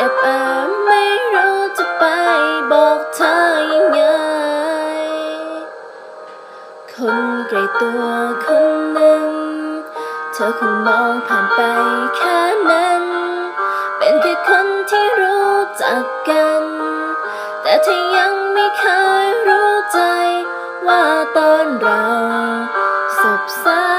แอบแอบไม่รู้จะไปบอกเธอยังไง คนไกลตัวคนหนึ่ง เธอคงมองผ่านไปแค่นั้น เป็นแค่คนที่รู้จักกัน แต่เธอยังไม่เคยรู้ใจ ว่าตอนเราสบสา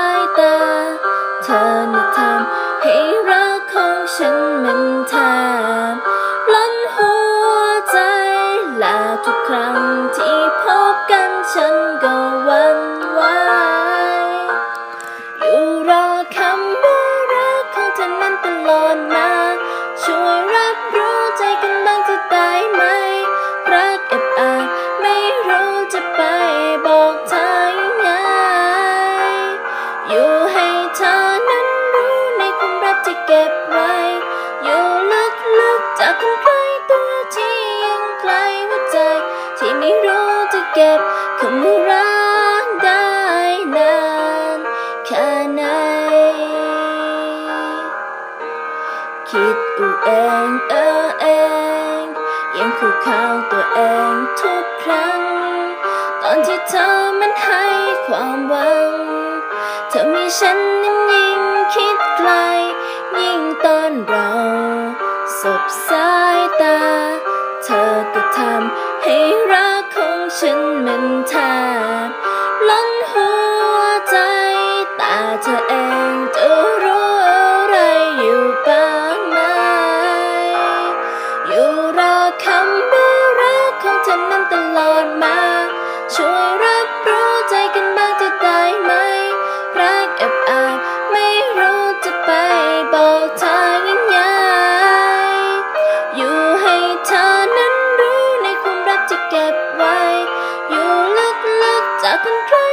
ทุ เก็บคำว่ารักได้นานแค่ไหน คิดอูเองเออเอง ยังคู่ข้าวตัวเองทุกครั้ง ตอนที่เธอมันให้ความหวัง เธอมีฉันนั้นยิ่งคิดไกล ยิ่งตอนเราสบสายตา เธอก็ทำให้รักของฉัน มันแทบล้นหัวใจ แต่เธอเองจะรู้อะไรอยู่บ้างไหม อยู่รอคำว่ารักของเธอนั้นตลอดมา out of control.